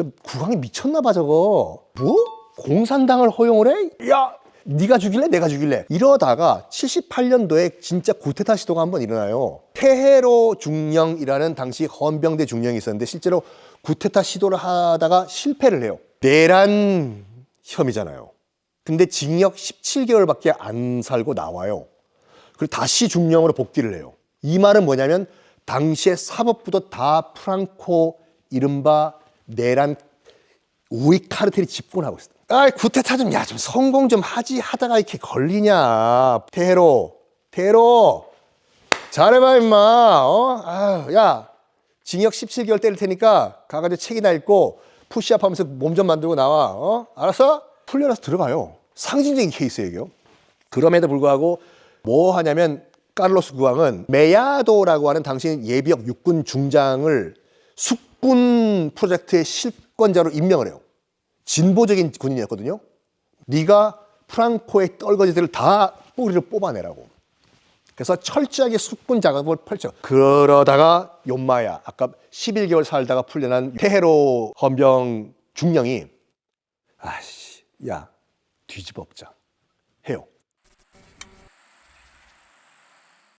저 국왕이 미쳤나 봐 저거. 뭐? 공산당을 허용을 해? 야, 네가 죽일래? 내가 죽일래? 이러다가 78년도에 진짜 구테타 시도가 한번 일어나요. 테헤로 중령이라는 당시 헌병대 중령이 있었는데 실제로 구테타 시도를 하다가 실패를 해요. 내란 혐의잖아요. 근데 징역 17개월밖에 안 살고 나와요. 그리고 다시 중령으로 복귀를 해요. 이 말은 뭐냐면 당시에 사법부도 다 프랑코 이른바 내란 우익 카르텔이 집권하고 있어. 아이 구테타 좀 야 좀 성공 좀 하지 하다가 이렇게 걸리냐. 테로 테로 잘해봐 임마. 어? 아유, 야 징역 17개월 때릴 테니까 가가지고 책이나 읽고 푸시업 하면서 몸 좀 만들고 나와. 어? 알았어? 풀려나서 들어가요. 상징적인 케이스예요. 그럼에도 불구하고 뭐 하냐면 카를로스 국왕은 메야도라고 하는 당시 예비역 육군 중장을 숙 군 프로젝트의 실권자로 임명을 해요. 진보적인 군인이었거든요. 네가 프랑코의 떨거지들을 다 뿌리를 뽑아내라고. 그래서 철저하게 숙군 작업을 펼쳐. 그러다가 요마야 아까 11개월 살다가 풀려난 테헤로 헌병 중령이 아씨 야 뒤집어 엎자 해요.